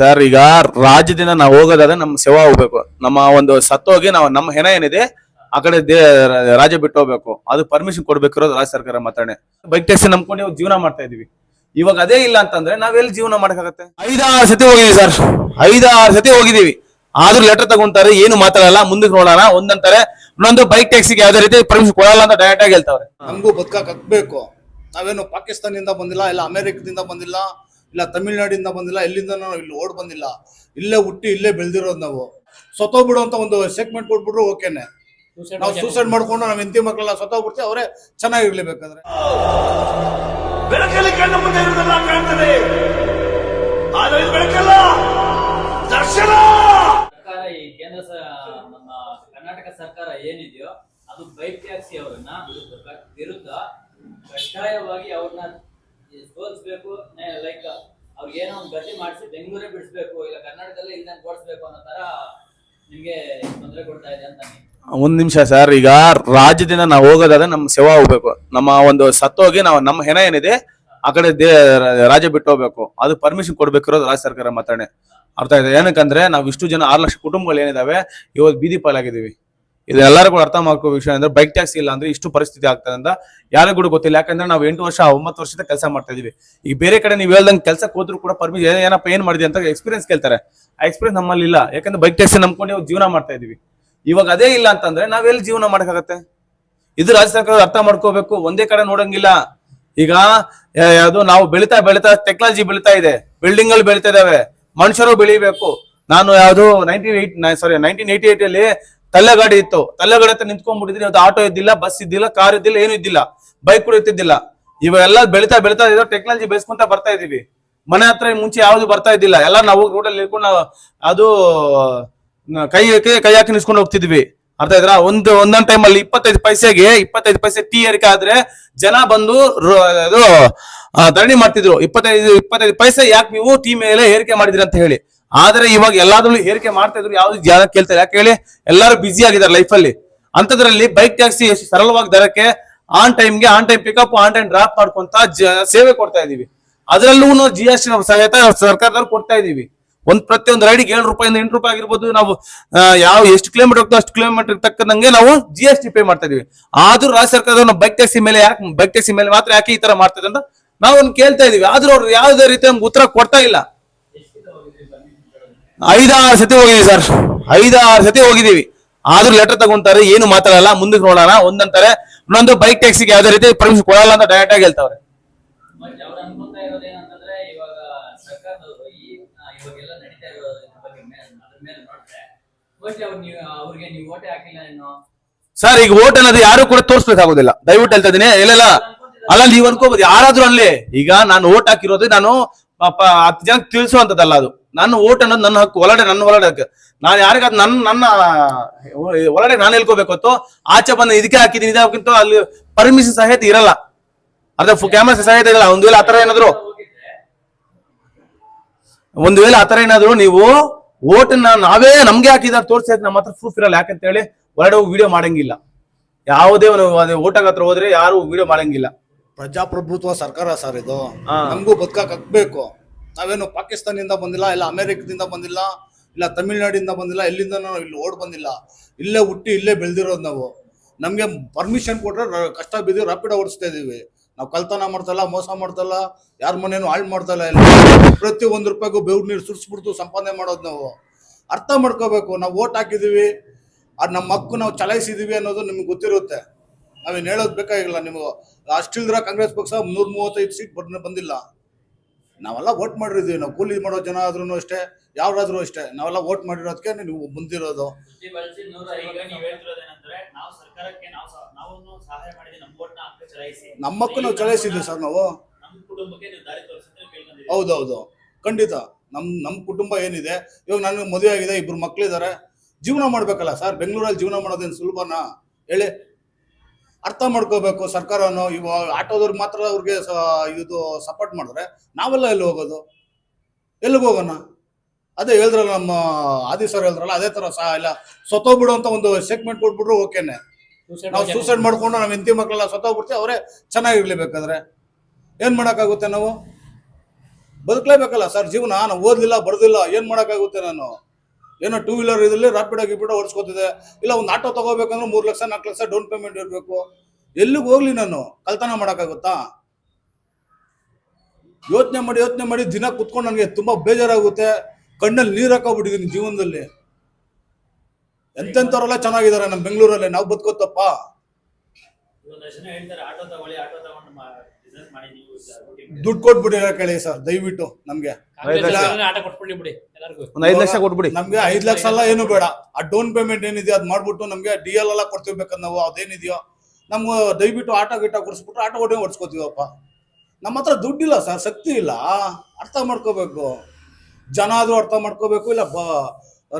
Sir ಈಗ ರಾಜ್ಯದಿಂದ ನಾವು ಹೋಗೋದಾದ್ರೆ ನಮ್ಮ ಸೇವಾ ಹೋಗ್ಬೇಕು. ನಮ್ಮ ಒಂದು ಸತ್ತೋಗಿ ನಾವು ನಮ್ಮ ಹೆಣ ಏನಿದೆ ಆ ಕಡೆ ದೇ ರಾಜ್ಯ ಬಿಟ್ಟು ಹೋಗ್ಬೇಕು. ಅದು ಪರ್ಮಿಷನ್ ಕೊಡ್ಬೇಕಿರೋದು ರಾಜ್ಯ ಸರ್ಕಾರ ಮಾತಾಡನೆ ಬೈಕ್ ಟ್ಯಾಕ್ಸಿ ನಂಬ್ಕೊಂಡು ಇವಾಗ ಜೀವನ ಮಾಡ್ತಾ ಇದೀವಿ. ಇವಾಗ ಅದೇ ಇಲ್ಲ ಅಂತಂದ್ರೆ ನಾವೆಲ್ಲಿ ಜೀವನ ಮಾಡಕ್ಕಾಗತ್ತೆ? ಐದಾರು ಸತಿ ಹೋಗಿದೀವಿ ಸರ್. ಐದಾರು ಸತಿ ಹೋಗಿದೀವಿ. ಆದ್ರೂ ಲೆಟರ್ ತಗೊಂತಾರೆ ಏನು ಮಾತಾಡಲ್ಲ ಮುಂದಕ್ಕೆ ನೋಡೋಣ. ಒಂದಂತಾರೆ ಇನ್ನೊಂದು ಬೈಕ್ ಟ್ಯಾಕ್ಸಿಗೆ ಯಾವ್ದೇ ರೀತಿ ಪರ್ಮಿಷನ್ ಕೊಡಲ್ಲ ಅಂತ ಡೈರೆಕ್ಟ್ ಆಗಿ ಹೇಳ್ತಾವ್ರೆ. ನಮಗೂ ಬದುಕಬೇಕು ಹಕ್ಬೇಕು ನಾವೇನು ಪಾಕಿಸ್ತಾನದಿಂದ ಬಂದಿಲ್ಲ ಇಲ್ಲ ಅಮೆರಿಕದಿಂದ ಬಂದಿಲ್ಲ. ಇಲ್ಲ ತಮಿಳ್ನಾಡಿಂದ ಬಂದಿಲ್ಲ ಎಲ್ಲಿಂದ ನಾವು ಇಲ್ಲಿ ಓಡ್ ಬಂದಿಲ್ಲ. ಇಲ್ಲೇ ಹುಟ್ಟಿ ಇಲ್ಲೇ ಬೆಳೆದಿರೋದು ನಾವು. ಸತ್ತೋಗ್ಬಿಡು ಅಂತ ಒಂದು ಸೆಗ್ಮೆಂಟ್ ಕೊಟ್ಬಿಟ್ರು ಓಕೆನೆ. ನಾವು ಸೂಸೈಡ್ ಮಾಡ್ಕೊಂಡು ನಮ್ಮ ಹೆಂಡತಿ ಮಕ್ಕಳೆಲ್ಲ ಸತ್ತೋಗ್ಬಿಡ್ತೀವಿ ಅವರೇ ಚೆನ್ನಾಗಿರ್ಲಿ ಬೇಕಾದ್ರೆ ಬೆಳಕಲ್ಲಿ ಕಣ್ಣು ಮುಂದೆ ಇರುವುದೆಲ್ಲ ಕಾಣ್ತದೆ. ಆದರೆ ಇದು ಬೆಳಕಲ್ಲ ದರ್ಶನ! ಸರ್ಕಾರ ಈ ಕೇಂದ್ರ ನಮ್ಮ ಕರ್ನಾಟಕ ಸರ್ಕಾರ ಏನಿದೆಯೋ ಅದು ಬೈಕ್ ಟ್ಯಾಕ್ಸಿ ಅವರನ್ನ ವಿರುದ್ಧ- ವಿರುದ್ಧ ಕಡ್ಡಾಯವಾಗಿ ಅವ್ರನ್ನ ಸೋಲಿಸ್ಬೇಕು ಲೈಕ್ ಅವ್ರಿಗೆ ಏನೋ ಒಂದು ಗತಿ ಮಾಡಿಸಿ ಬೆಂಗಳೂರೇ ಇಲ್ದಂಗೆ ಓಡಿಸ್ಬೇಕು ಅನ್ನೋ ತರ ಇದೆ ಅಂತ ಒಂದ್ ನಿಮಿಷ ಸರ್, ಈಗ ರಾಜ್ಯದಿಂದ ನಾವು ಹೋಗೋದಾದ್ರೆ ನಮ್ಮ ಸೇವಾ ಹೋಗ್ಬೇಕು. ನಮ್ಮ ಒಂದು ಸತ್ತೋಗಿ ನಾವು ನಮ್ಮ ಹೆಣ ಏನಿದೆ, ಆ ಕಡೆ ದೇ, ರಾಜ್ಯ ಬಿಟ್ಟು ಹೋಗ್ಬೇಕು. ಅದು ಪರ್ಮಿಷನ್ ಕೊಡ್ಬೇಕಿರೋದು ರಾಜ್ಯ ಸರ್ಕಾರ ಮಾತಾಡೇ ಅರ್ಥ ಇದೆ ಏನಕ್ಕಂದ್ರೆ ನಾವು ಇಷ್ಟು ಜನ ಆರು ಲಕ್ಷ ಕುಟುಂಬಗಳು ಏನಿದಾವೆ, ಇವತ್ತು ಬೀದಿ ಪಾಲಾಗಿದ್ದೀವಿ. ಇದು ಎಲ್ಲರೂ ಕೂಡ ಅರ್ಥ ಮಾಡ್ಕೋ ವಿಷಯ ಅಂದ್ರೆ ಬೈಕ್ ಟ್ಯಾಕ್ಸಿ ಇಲ್ಲ ಅಂದ್ರೆ ಇಷ್ಟು ಪರಿಸ್ಥಿತಿ ಆಗ್ತದೆ ಅಂತ ಯಾರಿಗೂ ಗೊತ್ತಿಲ್ಲ. ಯಾಕಂದ್ರೆ ನಾವು ಎಂಟು ವರ್ಷ, ಒಂಬತ್ತು ವರ್ಷದ ಕೆಲಸ ಮಾಡ್ತಾ ಇದೀವಿ. ಈಗ ಬೇರೆ ಕಡೆ ನೀವು ಹೇಳ್ದಂಗೆ ಕೆಲಸಕ್ಕೆ ಹೋದ್ರು ಕೂಡ ಪರ್ಮಿಷನ್ ಏನಪ್ಪ, ಏನ್ ಮಾಡಿದೆ ಅಂತ ಎಕ್ಸ್ಪೀರಿಯನ್ಸ್ ಕೇಳ್ತಾರೆ. ಆ ಎಕ್ಸ್ಪೀರಿಯನ್ಸ್ ನಮ್ಮಲ್ಲಿ ಇಲ್ಲ. ಯಾಕಂದ್ರೆ ಬೈಕ್ ಟ್ಯಾಕ್ಸಿ ನಂಬ್ಕೊಂಡು ಜೀವನ ಮಾಡ್ತಾ ಇದೀವಿ. ಇವಾಗ ಅದೇ ಇಲ್ಲ ಅಂತಂದ್ರೆ ನಾವೆಲ್ಲಿ ಜೀವನ ಮಾಡಕ್ಕಾಗತ್ತೆ? ಇದು ರಾಜ್ಯ ಸರ್ಕಾರ ಅರ್ಥ ಮಾಡ್ಕೋಬೇಕು. ಒಂದೇ ಕಡೆ ನೋಡಂಗಿಲ್ಲ. ಈಗ ಅದು ನಾವು ಬೆಳಿತಾ ಬೆಳಿತಾ ಟೆಕ್ನಾಲಜಿ ಬೆಳಿತಾ ಇದೆ. ಬಿಲ್ಡಿಂಗ್ಗಳು ಬೆಳಿತಾ ಇದಾವೆ. ಮನುಷ್ಯರು ಬೆಳಿಬೇಕು. ನಾನು ಯಾವುದು nineteen eight sorry nineteen eighty eight ಅಲ್ಲಿ ತಳ್ಳೆಗಾಡಿ ಇತ್ತು. ತಲೆಗಾಡಿ ಹತ್ರ ನಿಂತ್ಕೊಂಡ್ಬಿಟ್ಟಿದ್ರೆ ಅದು ಆಟೋ ಇದ್ದಿಲ್ಲ ಬಸ್ ಇದ್ದಿಲ್ಲ ಕಾರ್ ಇದ್ದಿಲ್ಲ, ಏನು ಇದ್ದಿಲ್ಲ. ಬೈಕ್ ಕೂಡ ಇರ್ತಿದ್ದಿಲ್ಲ. ಇವೆಲ್ಲ ಬೆಳಿತಾ ಬೆಳಿತಾ ಇರೋ ಟೆಕ್ನಾಲಜಿ ಬೆಳೆಸ್ಕೊಂತ ಬರ್ತಾ ಇದೀವಿ ಮನೆ ಹತ್ರ ಮುಂಚೆ ಯಾವ್ದು ಬರ್ತಾ ಇದ್ದಿಲ್ಲ. ಎಲ್ಲ ನಾವು ರೋಡಲ್ಲಿ ನಾವು ಅದು ಕೈ ಕೈ- ಹಾಕಿ ನಿಲ್ಸ್ಕೊಂಡು ಹೋಗ್ತಿದ್ವಿ. ಅರ್ಥ ಇದ್ರ ಒಂದು, ಒಂದೊಂದ್ ಟೈಮ್ ಅಲ್ಲಿ ಇಪ್ಪತ್ತೈದು ಪೈಸೆಗೆ, ಇಪ್ಪತ್ತೈದು ಪೈಸೆ ಟೀ ಏರಿಕೆ ಆದ್ರೆ ಜನ ಬಂದು ಅದು ಧರಣಿ ಮಾಡ್ತಿದ್ರು. ಇಪ್ಪತ್ತೈದು ಇಪ್ಪತ್ತೈದು ಪೈಸೆ ಯಾಕೆ ನೀವು ಟೀ ಮೇಲೆ ಏರಿಕೆ ಮಾಡಿದ್ರಿ ಅಂತ ಹೇಳಿ. ಆದ್ರೆ ಇವಾಗ ಎಲ್ಲಾದ್ರೂ ಏರಿಕೆ ಮಾಡ್ತಾ ಇದ್ರು, ಯಾವ್ದು ಜನ ಕೇಳ್ತಾರೆ? ಯಾಕೆ ಹೇಳಿ? ಎಲ್ಲರೂ ಬಿಸಿ ಆಗಿದ್ದಾರೆ ಲೈಫ್ ಅಲ್ಲಿ. ಅಂತದ್ರಲ್ಲಿ ಬೈಕ್ ಟ್ಯಾಕ್ಸಿ ಸರಳವಾಗಿ ದರಕ್ಕೆ ಆನ್ ಟೈಮ್ಗೆ on time pickup on time drop ಮಾಡ್ಕೊಂತ ಸೇವೆ ಕೊಡ್ತಾ ಇದೀವಿ ಅದರಲ್ಲೂ ಜಿ ಎಸ್ ಟಿ ಸಹಿತ ಸರ್ಕಾರದವ್ರು ಕೊಡ್ತಾ ಇದೀವಿ ಒಂದ್ ಪ್ರತಿಯೊಂದು ರೈಡಿಗೆ ಏಳು ರೂಪಾಯಿಂದ ಎಂಟು ರೂಪಾಯಿ ಆಗಿರ್ಬೋದು, ನಾವು ಯಾವ ಎಷ್ಟು ಕಿಲೋಮೀಟರ್ ಹೋಗ್ತೋ ಅಷ್ಟು ಕಿಲೋಮೀಟರ್ ತಕ್ಕಂಗೆ ನಾವು ಜಿ ಎಸ್ ಟಿ ಪೇ ಮಾಡ್ತಾ ಇದೀವಿ ಆದ್ರೂ ರಾಜ್ಯ ಸರ್ಕಾರದವ್ರು ಬೈಕ್ ಟ್ಯಾಕ್ಸಿ ಮೇಲೆ ಯಾಕೆ ಬೈಕ್ ಟ್ಯಾಕ್ಸಿ ಮೇಲೆ ಮಾತ್ರ ಯಾಕೆ ಈ ತರ ಮಾಡ್ತಾರೆ ಅಂತ ನಾವು ಕೇಳ್ತಾ ಇದೀವಿ ಆದ್ರೂ ಅವ್ರು ಯಾವುದೇ ರೀತಿ ನಮ್ಗೆ ಉತ್ತರ ಕೊಡ್ತಾ ಇಲ್ಲ. ಐದಾರು ಸತಿ ಹೋಗಿದೀವಿ ಸರ್. ಐದಾರು ಸತಿ ಹೋಗಿದ್ದೀವಿ. ಆದ್ರೂ ಲೆಟರ್ ತಗೊಂತಾರೆ ಏನು ಮಾತಾಡಲ್ಲ ಮುಂದಕ್ಕೆ ನೋಡೋಣ. ಒಂದಂತಾರೆ ಇನ್ನೊಂದು ಬೈಕ್ ಟ್ಯಾಕ್ಸಿಗೆ ಯಾವ್ದೇ ರೀತಿ ಪರ್ಮಿಷನ್ ಕೊಡಲ್ಲ ಅಂತ ಡೈರೆಕ್ಟ್ ಆಗಿ ಹೇಳ್ತಾವ್ರೆ. ಸರ್ ಈಗ ಓಟ್ ಅನ್ನೋದು ಯಾರು ಕೂಡ ತೋರಿಸ್ಬೇಕಾಗೋದಿಲ್ಲ. ದಯವಿಟ್ಟು ಹೇಳ್ತಾ ಇದೀನಿ ಇಲ್ಲ ಅಲ್ಲ ನೀವು ಅನ್ಕೋಬಹುದು ಯಾರಾದ್ರೂ ಅನ್ಲಿ. ಈಗ ನಾನು ಓಟ್ ಹಾಕಿರೋದು ನಾನು ಪಾಪ ಹತ್ತು ಜನ ತಿಳಿಸುವಂತದಲ್ಲ ಅದು. ನನ್ನ ಓಟ್ ಅನ್ನೋದು ನನ್ನ ಹಕ್ಕು ಒಳಗಡೆ ನನ್ನ ಒಳಗಡೆ ಹಕ್ಕು. ನಾನು ಯಾರಿಗಾದ್ ನನ್ನ ನನ್ನ ಒಳಗಡೆ ನಾನು ಹೇಳ್ಕೋಬೇಕು ಅಂತ ಆಚೆ ಬಂದ ಇದಕ್ಕೆ ಹಾಕಿದೀನಿ ಇದಕ್ಕಿಂತ ಅಲ್ಲಿ ಪರ್ಮಿಷನ್ ಸಹಿತ ಇರಲ್ಲ. ಅದೇ ಕ್ಯಾಮ್ರಾ ಸಹಿತ ಇರಲ್ಲ. ಒಂದ್ ವೇಳೆ ಆತರ ಏನಾದ್ರು ಒಂದ್ ವೇಳೆ ಆತರ ಏನಾದ್ರು ನೀವು ಓಟನ್ನ ನಾವೇ ನಮ್ಗೆ ಹಾಕಿದ ತೋರಿಸಿ ನಮ್ಮ ಹತ್ರ ಪ್ರೂಫ್ ಇರಲ್ಲ. ಯಾಕಂತ ಹೇಳಿ ಹೊರಡೋ ವಿಡಿಯೋ ಮಾಡಂಗಿಲ್ಲ. ಯಾವುದೇ ಒಂದು ಓಟಾಗ ಹತ್ರ ಹೋದ್ರೆ ಯಾರು ವಿಡಿಯೋ ಮಾಡಂಗಿಲ್ಲ. ಪ್ರಜಾಪ್ರಭುತ್ವ ಸರ್ಕಾರ ಸರ್ ಇದು. ನಮಗೂ ಬದುಕಾಕ್ ಹಕ್ಬೇಕು. ನಾವೇನು ಪಾಕಿಸ್ತಾನದಿಂದ ಬಂದಿಲ್ಲ, ಇಲ್ಲ ಅಮೆರಿಕದಿಂದ ಬಂದಿಲ್ಲ, ಇಲ್ಲ ತಮಿಳ್ನಾಡಿಂದ ಬಂದಿಲ್ಲ ಎಲ್ಲಿಂದ ನಾವು ಇಲ್ಲಿ ಓಡ್ ಬಂದಿಲ್ಲ. ಇಲ್ಲೇ ಹುಟ್ಟಿ ಇಲ್ಲೇ ಬೆಳೆದಿರೋದು ನಾವು. ನಮಗೆ ಪರ್ಮಿಷನ್ ಕೊಟ್ಟರೆ ಕಷ್ಟ ಬಿದ್ದು ರಾಪಿಡ್ ಓಡಿಸ್ತಾ ಇದ್ದೀವಿ ನಾವು ಕಲ್ತನ ಮಾಡ್ತಲ್ಲ, ಮೋಸ ಮಾಡ್ತಲ್ಲ, ಯಾರ ಮನೇನು ಹಾಳು ಮಾಡ್ತಲ್ಲ ಇಲ್ಲ. ಪ್ರತಿ ಒಂದು ರೂಪಾಯಿಗೂ ಬೆವ್ರು ನೀರು ಸುರಿಸ್ಬಿಡ್ತು ಸಂಪಾದನೆ ಮಾಡೋದು ನಾವು. ಅರ್ಥ ಮಾಡ್ಕೋಬೇಕು, ನಾವು ಓಟ್ ಹಾಕಿದ್ದೀವಿ ಅದು ನಮ್ಮ ಹಕ್ಕು ನಾವು ಚಲಾಯಿಸಿದ್ದೀವಿ ಅನ್ನೋದು ನಿಮ್ಗೆ ಗೊತ್ತಿರುತ್ತೆ. ನಾವೇನು ಹೇಳೋದು ಬೇಕಾಗಿಲ್ಲ ನಿಮಗೆ. ಅಷ್ಟಿಲ್ದ್ರ ಕಾಂಗ್ರೆಸ್ ಪಕ್ಷ ನೂರ ಮೂವತ್ತೈದು ಸೀಟ್ ಬಂದ್, ಬಂದಿಲ್ಲ. ನಾವೆಲ್ಲ ವೋಟ್ ಮಾಡಿರ್ತೀವಿ ನಾವು ಕೂಲಿ ಮಾಡೋ ಜನ ಆದ್ರೂ ಅಷ್ಟೇ ಯಾರಾದ್ರೂ ಅಷ್ಟೇ. ನಾವೆಲ್ಲ ವೋಟ್ ಮಾಡಿರೋದಕ್ಕೆ ನೀವು ಮುಂದಿರೋದು. ನಮ್ಮಕ್ಕೂ ನೀವ್ ಚಲಾಯಿಸಿದ್ವಿ ಸರ್ ನಾವು. ಹೌದೌದು. ಖಂಡಿತ. ನಮ್ಮ ನಮ್ಮ ಕುಟುಂಬ ಏನಿದೆ ಇವಾಗ ನನಗೆ ಮದುವೆ ಆಗಿದೆ ಇಬ್ರು ಮಕ್ಕಳಿದ್ದಾರೆ ಜೀವನ ಮಾಡ್ಬೇಕಲ್ಲ ಸರ್. ಬೆಂಗಳೂರಲ್ಲಿ ಜೀವನ ಮಾಡೋದೇನು ಸುಲಭನಾ? ಹೇಳಿ. ಅರ್ಥ ಮಾಡ್ಕೋಬೇಕು ಸರ್ಕಾರನು ಇವ ಆಟೋದವ್ರಿಗೆ ಮಾತ್ರ ಅವ್ರಿಗೆ ಸ- ಇದು ಸಪೋರ್ಟ್ ಮಾಡಿದ್ರೆ ನಾವೆಲ್ಲ ಎಲ್ಲಿ ಹೋಗೋದು? ಎಲ್ಲಿಗೆ ಹೋಗೋಣ? ಅದೇ ಹೇಳಿದ್ರಲ್ಲ ನಮ್ಮ ಆದಿ ಸರ್ ಹೇಳಿದ್ರಲ್ಲ ಅದೇ ತರ ಸಹ ಇಲ್ಲ ಸತ್ತೋಗ್ಬಿಡು ಅಂತ ಒಂದು ಸೆಗ್ಮೆಂಟ್ ಕೊಟ್ಬಿಟ್ರು ಓಕೆನೆ. ನಾವು ಸೂಸೈಡ್ ಮಾಡ್ಕೊಂಡು ನಾವು ಹೆಂಡತಿ ಮಕ್ಕಳೆಲ್ಲ ಸತ್ತೋಗ್ಬಿಡ್ತೀವಿ ಅವರೇ ಚೆನ್ನಾಗಿರ್ಲಿ ಬೇಕಾದ್ರೆ ಏನು ಮಾಡೋಕ್ಕಾಗುತ್ತೆ ನಾವು? ಬದುಕಲೇಬೇಕಲ್ಲ ಸರ್ ಜೀವನ ನಾನು ಓದ್ಲಿಲ್ಲ ಬರ್ದಿಲ್ಲ ಏನು ಮಾಡೋಕ್ಕಾಗುತ್ತೆ ನಾನು? ಏನೋ ಟೂ ವೀಲರ್ ಇದರಲ್ಲಿ ರಾಪಿಡೋ ಗಿಪಿಡೋ ಓಡಿಸ್ಕೋತಿದೆ. ಇಲ್ಲ ಒಂದು ಆಟೋ ತಗೋಬೇಕಂದ್ರೆ ಮೂರು ಲಕ್ಷ, ನಾಲ್ಕು ಲಕ್ಷ ಡೌನ್ ಪೇಮೆಂಟ್ ಇರಬೇಕು. ಎಲ್ಲಿಗೆ ಹೋಗ್ಲಿ ನಾನು? ಕಲ್ತನ ಮಾಡೋಕ್ಕಾಗುತ್ತಾ? ಯೋಚನೆ ಮಾಡಿ ಯೋಚನೆ ಮಾಡಿ ದಿನ ಕುತ್ಕೊಂಡು ನನಗೆ ತುಂಬಾ ಬೇಜಾರಾಗುತ್ತೆ. ಕಣ್ಣಲ್ಲಿ ನೀರು ಹಾಕೋಬಿಟ್ಟಿದ್ದೀನಿ ಜೀವನದಲ್ಲಿ. ಎಂತೆಂಥವ್ರೆಲ್ಲ ಚೆನ್ನಾಗಿದ್ದಾರೆ ನಮ್ಮ ಬೆಂಗಳೂರಲ್ಲಿ? ನಾವು ಬದುಕೋತಪ್ಪ. ದುಡ್ಡು ಕೊಟ್ಬಿಡಿ ಕೇಳಿ ಸರ್ ದಯವಿಟ್ಟು ನಮ್ಗೆ. ಐದು ಒಂದ್ ಲಕ್ಷ ಕೊಟ್ಬಿಡಿ. ನಮ್ಗೆ ಐದ್ ಲಕ್ಷ ಎಲ್ಲ ಏನು ಬೇಡ. ಆ ಡೌನ್ ಪೇಮೆಂಟ್ ಏನಿದೆಯೋ ಅದ್ ಮಾಡ್ಬಿಟ್ಟು ನಮ್ಗೆ ಡಿ ಎಲ್ ಎಲ್ಲ ಕೊಡ್ತೀವಿ ನಾವು ಅದೇನಿದೆಯೋ. ನಮ್ಗೆ ದಯವಿಟ್ಟು ಆಟೋ ಗಿಟ ಕೊಡ್ಸ್ಬಿಟ್ರೆ ಆಟೋ ಹೊಡೆ ಓಡಿಸ್ಕೋತೀವಪ್ಪ ನಮ್ಮ ಹತ್ರ ದುಡ್ಡಿಲ್ಲ ಸರ್ ಶಕ್ತಿ ಇಲ್ಲ. ಅರ್ಥ ಮಾಡ್ಕೋಬೇಕು. ಜನ ಆದ್ರೂ ಅರ್ಥ ಮಾಡ್ಕೋಬೇಕು ಇಲ್ಲ ಬ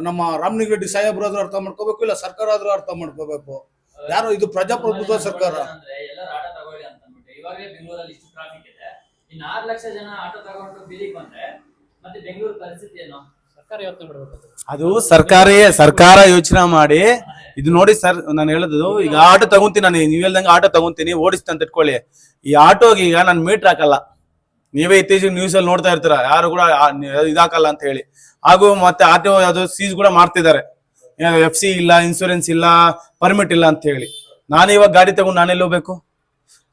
ನಮ್ಮ ರಾಮಲಿಂಗ ರೆಡ್ಡಿ ಸಾಹೇಬ್ರಾದ್ರೂ ಅರ್ಥ ಮಾಡ್ಕೋಬೇಕು ಇಲ್ಲ ಸರ್ಕಾರ ಆದ್ರೂ ಅರ್ಥ ಮಾಡ್ಕೋಬೇಕು. ಯಾರು ಇದು ಪ್ರಜಾಪ್ರಭುತ್ವ ಸರ್ಕಾರ ಅಂದ್ರೆ ಎಲ್ಲರೂ ಆಟೋ ತಗೊಳ್ಳಿ ಅಂತ ಅಂದ್ಬಿಟ್ಟು ಇವಾಗಲೇ ಬೆಂಗಳೂರಲ್ಲಿ ಇಷ್ಟು ಟ್ರಾಫಿಕ್ ಇದೆ. ಇನ್ನು ಆರು ಲಕ್ಷ ಜನ ಆಟೋ ತಗೊಂಡು ಬೀದಿಗೆ ಬಂದ್ರೆ ಮತ್ತೆ ಬೆಂಗಳೂರು ಪರಿಸ್ಥಿತಿ ಏನು? ಸರ್ಕಾರ ಯೋಚನೆ ಮಾಡಬೇಕು ಅದು. ಸರ್ಕಾರಿ ಸರ್ಕಾರ ಯೋಚನೆ ಮಾಡಿ. ಇದು ನೋಡಿ ಸರ್ ನಾನು ಹೇಳೋದು ಈಗ ಆಟೋ ತಗೊಂತೀನಿ ನಾನು ನೀವು ಹೇಳ್ದಂಗೆ ಆಟೋ ತಗೊಂತೀನಿ ಓಡಿಸ್ತೀನಿ ಅಂತ ಇಟ್ಕೊಳ್ಳಿ. ಈ ಆಟೋಗೆ ಈಗ ನಾನು ಮೀಟರ್ ಹಾಕಲ್ಲ. ನೀವೇ ಇತ್ತೀಚೆಗೆ ನ್ಯೂಸ್ ಅಲ್ಲಿ ನೋಡ್ತಾ ಇರ್ತೀರ ಯಾರು ಕೂಡ ಇದಾಕಲ್ಲ ಅಂತ ಹೇಳಿ. ಹಾಗೂ ಮತ್ತೆ ಆಟೋ ಅದು ಸೀಸ್ ಕೂಡ ಮಾಡ್ತಿದ್ದಾರೆ. ಎಫ್ ಸಿ ಇಲ್ಲ ಇನ್ಸೂರೆನ್ಸ್ ಇಲ್ಲ ಪರ್ಮಿಟ್ ಇಲ್ಲ ಅಂತ ಹೇಳಿ. ನಾನು ಇವಾಗ ಗಾಡಿ ತಗೊಂಡು ನಾನೆಲ್ಲಿ ಹೋಗ್ಬೇಕು?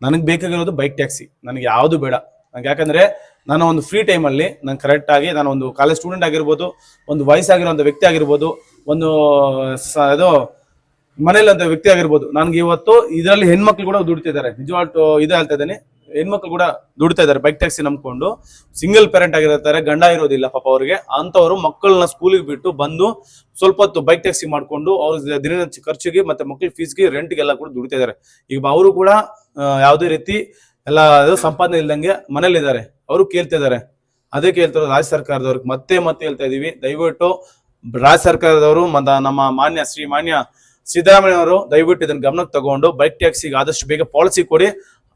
ನನಗೆ ಬೇಕಾಗಿರೋದು ಬೈಕ್ ಟ್ಯಾಕ್ಸಿ. ನನಗೆ ಯಾವುದು ಬೇಡ. ನಂಗೆ ಯಾಕಂದ್ರೆ ನಾನು ಒಂದು ಫ್ರೀ ಟೈಮಲ್ಲಿ ನಾನು ಕರೆಕ್ಟ್ ಆಗಿ ನಾನು ಒಂದು ಕಾಲೇಜ್ ಸ್ಟೂಡೆಂಟ್ ಆಗಿರ್ಬೋದು, ಒಂದು ವಯಸ್ಸಾಗಿರೋಂಥ ವ್ಯಕ್ತಿ ಆಗಿರ್ಬೋದು, ಒಂದು ಇದು ಮನೇಲಿ ಅಂತ ವ್ಯಕ್ತಿ ಆಗಿರ್ಬೋದು. ನನ್ಗೆ ಇವತ್ತು ಇದರಲ್ಲಿ ಹೆಣ್ಮಕ್ಳು ಕೂಡ ದುಡಿತಿದ್ದಾರೆ. ನಿಜವಾಗ್ಲೂ ಇದು ಹೇಳ್ತಾ ಇದ್ದೇನೆ. ಹೆಣ್ಮಕ್ಳು ಕೂಡ ದುಡಿತಾ ಇದ್ದಾರೆ ಬೈಕ್ ಟ್ಯಾಕ್ಸಿ ನಂಬ್ಕೊಂಡು. ಸಿಂಗಲ್ ಪೇರೆಂಟ್ ಆಗಿರ್ತಾರೆ, ಗಂಡ ಇರೋದಿಲ್ಲ ಪಾಪ ಅವ್ರಿಗೆ. ಅಂತವ್ರು ಮಕ್ಕಳನ್ನ ಸ್ಕೂಲಿಗೆ ಬಿಟ್ಟು ಬಂದು ಸ್ವಲ್ಪ ಹೊತ್ತು ಬೈಕ್ ಟ್ಯಾಕ್ಸಿ ಮಾಡ್ಕೊಂಡು ಅವ್ರ ದಿನ ಖರ್ಚಿಗೆ ಮತ್ತೆ ಮಕ್ಕಳ ಫೀಸ್ಗೆ ರೆಂಟ್ಗೆಲ್ಲ ಕೂಡ ದುಡಿತಾ ಇದ್ದಾರೆ. ಈಗ ಅವರು ಕೂಡ ಯಾವುದೇ ರೀತಿ ಎಲ್ಲ ಸಂಪಾದನೆ ಇಲ್ದಂಗೆ ಮನೇಲಿದ್ದಾರೆ ಅವರು ಕೇಳ್ತಾ ಇದ್ದಾರೆ. ಅದೇ ಕೇಳ್ತಾರೆ ರಾಜ್ಯ ಸರ್ಕಾರದವ್ರಿಗೆ. ಮತ್ತೆ ಮತ್ತೆ ಹೇಳ್ತಾ ಇದೀವಿ. ದಯವಿಟ್ಟು ರಾಜ್ಯ ಸರ್ಕಾರದವರು ನಮ್ಮ ಮಾನ್ಯ ಶ್ರೀ ಮಾನ್ಯ ಸಿದ್ದರಾಮಯ್ಯ ಅವರು ದಯವಿಟ್ಟು ಇದನ್ನ ಗಮನಕ್ಕೆ ತಗೊಂಡು ಬೈಕ್ ಟ್ಯಾಕ್ಸಿಗೆ ಆದಷ್ಟು ಬೇಗ ಪಾಲಿಸಿ ಕೊಡಿ.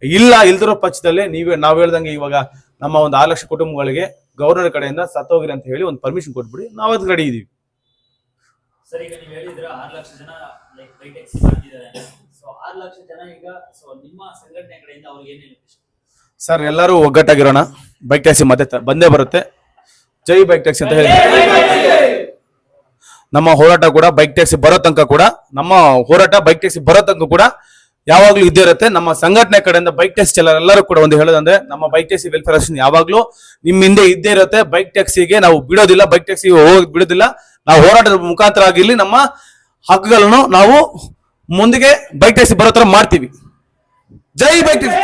ಇಲ್ಲ ಇಲ್ದಿರೋ ಪಕ್ಷದಲ್ಲಿ ನೀವೇ ನಾವು ಹೇಳ್ದಂಗೆ ಇವಾಗ ನಮ್ಮ ಒಂದು ಆರು ಲಕ್ಷ ಕುಟುಂಬಗಳಿಗೆ ಗೌರ್ನರ್ ಕಡೆಯಿಂದ ಸತ್ತೋಗಿರಿ ಅಂತ ಹೇಳಿ ಒಂದು ಪರ್ಮಿಷನ್ ಕೊಟ್ಬಿಡಿ ನಾವು ಅದ್ ರೆಡಿ ಇದೀವಿ. ಸರ್ ಈಗ ನೀವು ಹೇಳಿದ್ರ ಆರು ಲಕ್ಷ ಜನ ಲೈಕ್ ಬೈ ಟ್ಯಾಕ್ಸಿ ಮಾಡ್ತಿದ್ದಾರೆ. ಸೊ ಆರು ಲಕ್ಷ ಜನ ಈಗ ಸೊ ನಿಮ್ಮ ಸಂಘಟನೆ ಕಡೆಯಿಂದ ಅವ್ರಿಗೆ ಏನೇನು ಸರ್ ಎಲ್ಲರೂ ಒಗ್ಗಟ್ಟಾಗಿರೋಣ. ಬೈಕ್ ಟ್ಯಾಕ್ಸಿ ಮತ್ತೆ ಬಂದೇ ಬರುತ್ತೆ. ಜೈ ಬೈಕ್ ಟ್ಯಾಕ್ಸಿ ಅಂತ ಹೇಳಿ. ನಮ್ಮ ಹೋರಾಟ ಕೂಡ ಬೈಕ್ ಟ್ಯಾಕ್ಸಿ ಬರೋ ತನಕ ಕೂಡ ನಮ್ಮ ಹೋರಾಟ ಬೈಕ್ ಟ್ಯಾಕ್ಸಿ ಬರೋ ತನಕ ಕೂಡ ಯಾವಾಗ್ಲೂ ಇದ್ದೇ ಇರುತ್ತೆ. ನಮ್ಮ ಸಂಘಟನೆ ಕಡೆಯಿಂದ ಬೈಕ್ ಟ್ಯಾಕ್ಸಿ ಎಲ್ಲರೂ ಕೂಡ ಒಂದು ಹೇಳೋದಂದ್ರೆ, ನಮ್ಮ ಬೈಕ್ ಟ್ಯಾಕ್ಸಿ ವೆಲ್ಫೇರ್ ಅಸೋಸಿಯೇಷನ್ ಯಾವಾಗ್ಲೂ ನಿಮ್ಮ ಹಿಂದೆ ಇದ್ದೇ ಇರುತ್ತೆ. ಬೈಕ್ ಟ್ಯಾಕ್ಸಿಗೆ ನಾವು ಬಿಡೋದಿಲ್ಲ ಬೈಕ್ ಟ್ಯಾಕ್ಸಿ ಹೋಗಿ ಬಿಡೋದಿಲ್ಲ. ನಾವು ಹೋರಾಟದ ಮುಖಾಂತರ ಆಗಿರ್ಲಿ, ನಮ್ಮ ಹಕ್ಕುಗಳನ್ನು ನಾವು ಮುಂದಿಗೆ ಬೈಕ್ ಟ್ಯಾಕ್ಸಿ ಬರೋ ತರ ಮಾಡ್ತೀವಿ. ಜೈ ಬೈಕ್ ಟ್ಯಾಕ್ಸಿ